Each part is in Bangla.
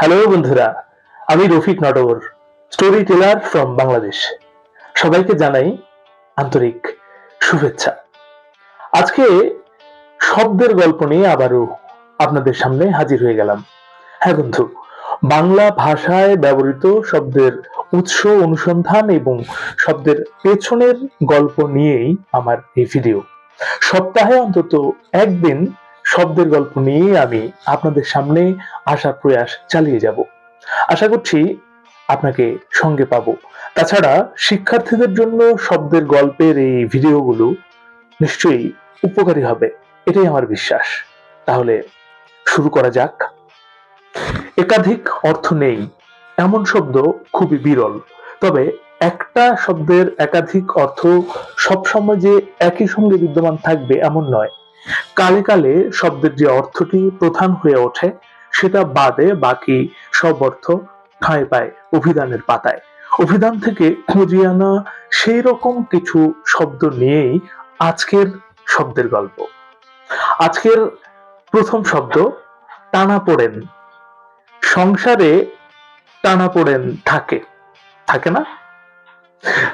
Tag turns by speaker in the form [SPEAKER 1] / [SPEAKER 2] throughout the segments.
[SPEAKER 1] হ্যালো বন্ধুরা। আমি Rafiq Natabar story teller from Bangladesh সবাইকে জানাই আন্তরিক শুভেচ্ছা। আজকে শব্দের গল্প নিয়ে আবারও আপনাদের সামনে হাজির হয়ে গেলাম। হ্যাঁ বন্ধু, বাংলা ভাষায় ব্যবহৃত শব্দের উৎস, অনুসন্ধান এবং শব্দের পেছনের গল্প নিয়েই আমার এই ভিডিও সপ্তাহে অন্তত একদিন শব্দের গল্প নিয়ে আমি আপনাদের সামনে আসার প্রয়াস চালিয়ে যাব। আশা করছি আপনাকে সঙ্গে পাবো। তাছাড়া শিক্ষার্থীদের জন্য শব্দের গল্পের এই ভিডিওগুলো নিশ্চয়ই উপকারী হবে। এটাই আমার বিশ্বাস। তাহলে শুরু করা যাক। একাধিক অর্থ নেই। এমন শব্দ খুবই বিরল। তবে একটা শব্দের একাধিক অর্থ সবসময় যে একই সঙ্গে বিদ্যমান থাকবে এমন নয়। কালে কালে শব্দের যে অর্থটি প্রধান হয়ে ওঠে, সেটা বাদে বাকি সব অর্থ ঠাঁই পায় অভিধানের পাতায়। অভিধান থেকে খুঁজিয়ে আনা সেই রকম কিছু শব্দ নিয়েই আজকের শব্দের গল্প। আজকের প্রথম শব্দ, টানা পড়েন। সংসারে টানা পড়েন থাকে। থাকে না?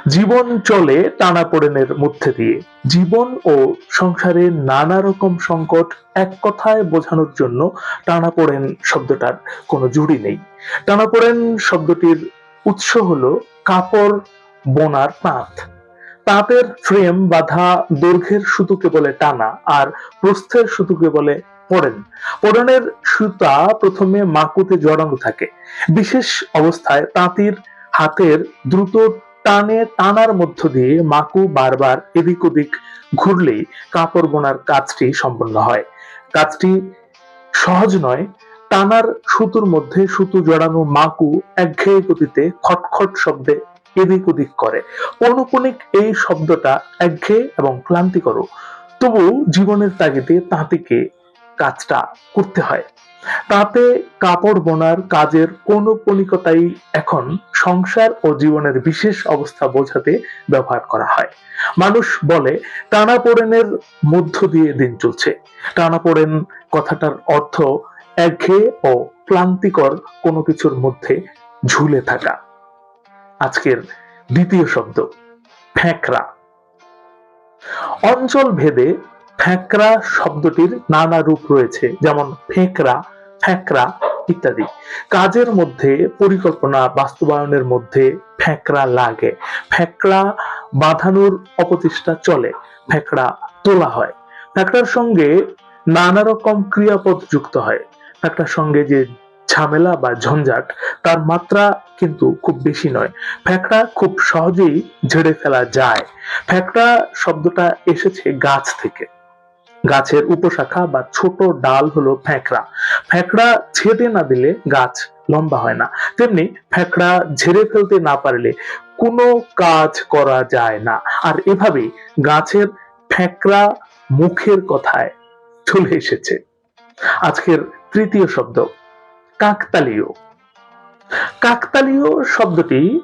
[SPEAKER 1] জীবন চলে টানাপোড়েনের মধ্যে দিয়ে। জীবন ও সংসারে নানা রকম সংকট এক কথায় বোঝানোর জন্য টানাপোড়েন শব্দটার কোনো জুড়ি নেই। টানাপোড়েন শব্দটির উৎস হলো কাপড় বোনার তাঁত। তাঁতের ফ্রেম বাঁধা দৈর্ঘ্যের সুতুকে বলে টানা আর প্রস্থের সুতুকে বলে পড়েন। পড়নের সুতা প্রথমে মাকুতে জড়ানো থাকে। বিশেষ অবস্থায় তাঁতির হাতের দ্রুত টানে টানার মধ্য দিয়ে মাকু বারবার এদিক ওদিক ঘুরলেই কাপড় বোনার কাজটি সম্পন্ন হয়। কাজটি সহজ নয়, টানার সুতুর মধ্যে সুতো জড়ানো মাকু একঘেয়ে গতিতে খটখট শব্দে এদিক ওদিক করে। পৌনপুনিক এই শব্দটা একঘেয়ে এবং ক্লান্তিকর তবু জীবনের তাগিদে তাঁতিকে কাজটা করতে হয়। তাতে কাপড় বোনার কাজের কোনো পণিকতাই এখন সংসার ও জীবনের বিশেষ অবস্থা বোঝাতে ব্যবহার করা হয়। মানুষ বলে, টানাপোড়েনের মধ্য দিয়ে দিন চলছে। টানাপোড়েন কথাটার অর্থ একঘেয়ে ও ক্লান্তিকর কোনো কিছুর মধ্যে ঝুলে থাকা। আজকের দ্বিতীয় শব্দ, ফ্যাঁকড়া। অঞ্চল ভেদে ফ্যাঁকড়া শব্দটির নানা রূপ রয়েছে, যেমন ফেঁকড়া ফ্যাঁকড়া ইত্যাদি। কাজের মধ্যে পরিকল্পনা বাস্তবায়নের মধ্যে ফ্যাঁকড়া লাগে। ফ্যাঁকড়া বাঁধানোর অপচেষ্টা চলে, ফ্যাঁকড়া তোলা হয়। ফ্যাঁকড়ার সঙ্গে নানা রকম ক্রিয়াপদ যুক্ত হয়। ফ্যাঁকড়ার সঙ্গে যে ঝামেলা বা ঝঞ্ঝাট, তার মাত্রা কিন্তু খুব বেশি নয়। ফ্যাঁকড়া খুব সহজেই ঝেড়ে ফেলা যায়। ফ্যাঁকড়া শব্দটা এসেছে গাছ থেকে। গাছের উপশাখা বা ছোট ডাল হলো ফ্যাঁকড়া। ফ্যাঁকড়া ছেটে না দিলে গাছ লম্বা হয় না। তেমনি ফ্যাঁকড়া ঝেড়ে ফেলতে না পারলে কোনো কাজ করা যায় না। আর এভাবেই গাছের ফ্যাঁকড়া মুখের কথায় চলে এসেছে। আজকের তৃতীয় শব্দ, কাকতালীয়। কাকতালীয় শব্দটি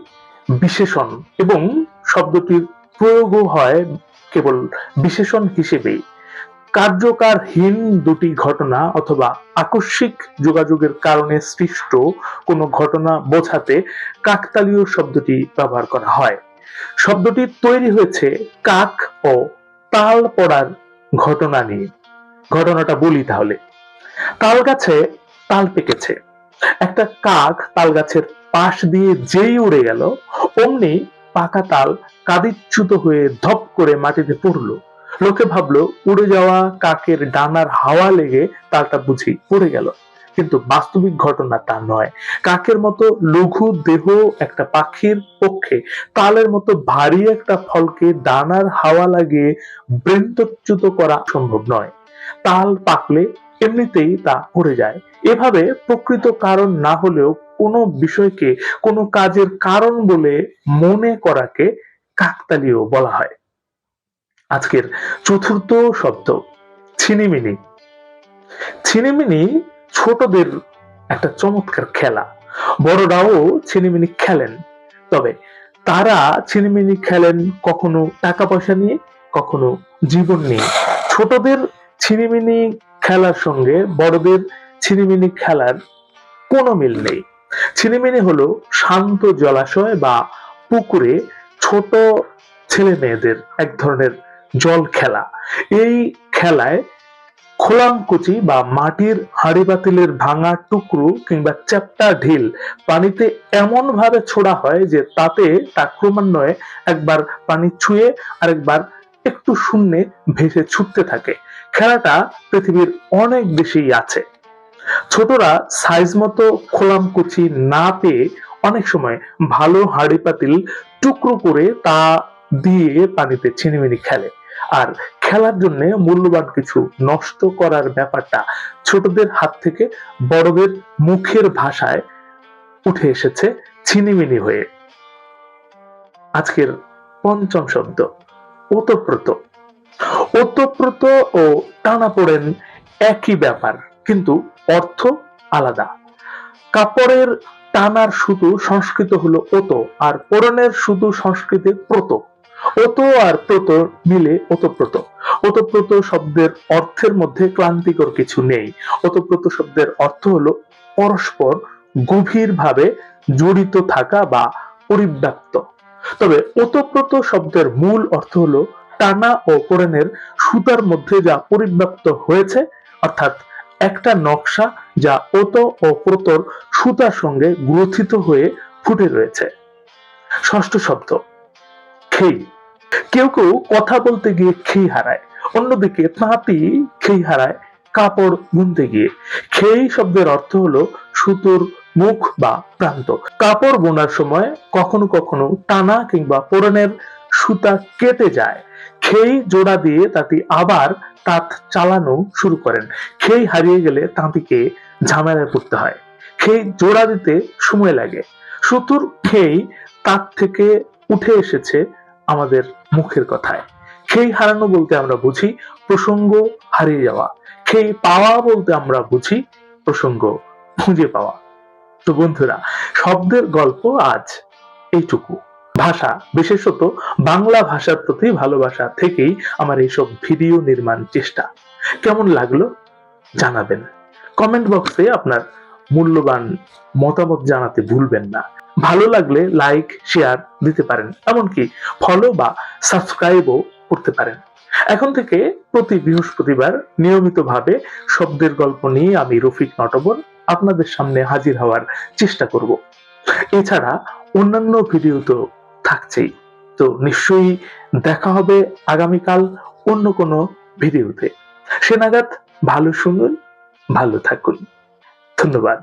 [SPEAKER 1] বিশেষণ এবং শব্দটির প্রয়োগও হয় কেবল বিশেষণ হিসেবেই। কার্যকারহীন দুটি ঘটনা অথবা আকস্মিক যোগাযোগের কারণে সৃষ্ট কোনো ঘটনা বোঝাতে কাকতালীয় শব্দটি ব্যবহার করা হয়। শব্দটি তৈরি হয়েছে কাক ও তাল পড়ার ঘটনা নিয়ে। ঘটনাটা বলি তাহলে। তাল গাছে তাল পেকেছে। একটা কাক তাল গাছের পাশ দিয়ে যেই উড়ে গেল, অমনি পাকা তাল কাদিচ্যুত হয়ে ধপ করে মাটিতে পড়ল। লোকে ভাবলো, উড়ে যাওয়া কাকের ডানার হাওয়া লেগে তালটা বুঝি পড়ে গেল। কিন্তু বাস্তবিক ঘটনা তা নয়। কাকের মতো লঘু দেহ একটা পাখির পক্ষে, তালের মতো ভারী একটা ফলকে ডানার হাওয়া লাগিয়ে বৃন্তচ্যুত করা সম্ভব নয়। তাল পাকলে এমনিতেই তা পড়ে যায়। এভাবে প্রকৃত কারণ না হলেও কোনো বিষয়কে, কোনো কাজের কারণ বলে মনে করাকে কাকতালীয় বলা হয়। আজকের চতুর্থ শব্দ, ছিনিমিনি। ছিনিমিনি ছোটদের একটা চমৎকার খেলা। বড়রাও ছিনিমিনি খেলেন, তবে তারা ছিনিমিনি খেলেন কখনো টাকা পয়সা নিয়ে, কখনো জীবন নিয়ে। ছোটদের ছিনিমিনি খেলার সঙ্গে বড়দের ছিনিমিনি খেলার কোনো মিল নেই। ছিনিমিনি হলো শান্ত জলাশয় বা পুকুরে ছোট ছেলে মেয়েদের এক ধরনের জল খেলা। এই খেলায় খোলামকুচি বা মাটির হাঁড়ি বাতিলের ভাঙা টুকরো কিংবা চ্যাপ্টা ঢিল পানিতে এমন ভাবে ছোড়া হয় যে তাতে তা ক্রমান্বয়ে একবার পানি ছুঁয়ে আরেকবার একটু শূন্যে ভেসে ছুটতে থাকে। খেলাটা পৃথিবীর অনেক দেশেই আছে। ছোটরা সাইজ মতো খোলামকুচি না পেয়ে অনেক সময় ভালো হাঁড়ি পাতিল টুকরো করে তা দিয়ে পানিতে ছিনিমিনি খেলে। আর খেলার জন্য মূল্যবান কিছু নষ্ট করার ব্যাপারটা ছোটদের হাত থেকে বড়দের মুখের ভাষায় উঠে এসেছে ছিনিমিনি হয়ে। আজকের পঞ্চম শব্দ, ওতপ্রোত। ওতপ্রোত ও টানাপোড়েন একই ব্যাপার, কিন্তু অর্থ আলাদা। কাপড়ের টানার সুতো সংস্কৃত হলো ওত, আর পোড়নের সুতো সংস্কৃতে প্রত। ওতো আর প্রত মিলে ওতপ্রোত ওতপ্রোত শব্দের অর্থের মধ্যে ক্লান্তিকর কিছু নেই। ওতপ্রোত শব্দের অর্থ হলো পরস্পর গভীরভাবে জড়িত থাকা বা পরিব্যাপ্ত। তবে ওতপ্রোত শব্দের মূল অর্থ হলো টানা ও পোড়েনের সুতার মধ্যে যা পরিব্যাপ্ত হয়েছে, অর্থাৎ একটা নকশা যা ওত ও প্রতর সুতার সঙ্গে গ্রথিত হয়ে ফুটে রয়েছে। ষষ্ঠ শব্দ। খেই। কেউ কেউ কথা বলতে গিয়ে খেই হারায়, অন্যদিকে তাঁতি খেই হারায়, কাপড় বুনতে গিয়ে। খেই শব্দের অর্থ হলো সুতোর মুখ বা প্রান্ত। কাপড় বোনার সময় কখনো কখনো টানা কিংবা পোড়নের সুতা কেটে যায়। খেই জোড়া দিয়ে তাঁতি আবার তাঁত চালানো শুরু করেন। খেই হারিয়ে গেলে তাঁতিকে ঝামেলায় পড়তে হয়। খেই জোড়া দিতে সময় লাগে। সুতুর খেই তাঁত থেকে উঠে এসেছে আমাদের মুখের কথায়। খেই হারানো বলতে আমরা বুঝি প্রসঙ্গ হারিয়ে যাওয়া। খেই পাওয়া বলতে আমরা বুঝি প্রসঙ্গ খুঁজে পাওয়া। তো বন্ধুরা, শব্দের গল্প আজ এইটুকু। ভাষা, বিশেষত বাংলা ভাষার প্রতি ভালোবাসা থেকেই আমার এইসব ভিডিও নির্মাণ চেষ্টা। কেমন লাগল জানাবেন। কমেন্ট বক্সে আপনার মূল্যবান মতামত জানাতে ভুলবেন না। ভালো লাগলে লাইক শেয়ার দিতে পারেন, এমনকি ফলো বা সাবস্ক্রাইবও করতে পারেন। এখন থেকে প্রতি বৃহস্পতিবার নিয়মিতভাবে শব্দের গল্প নিয়ে আমি রফিক নটবর আপনাদের সামনে হাজির হওয়ার চেষ্টা করব। এছাড়া অন্যান্য ভিডিও তো থাকছেই, তো নিশ্চয়ই দেখা হবে আগামীকাল অন্য কোনো ভিডিওতে সে নাগাদ ভালো শুনুন, ভালো থাকুন। ধন্যবাদ।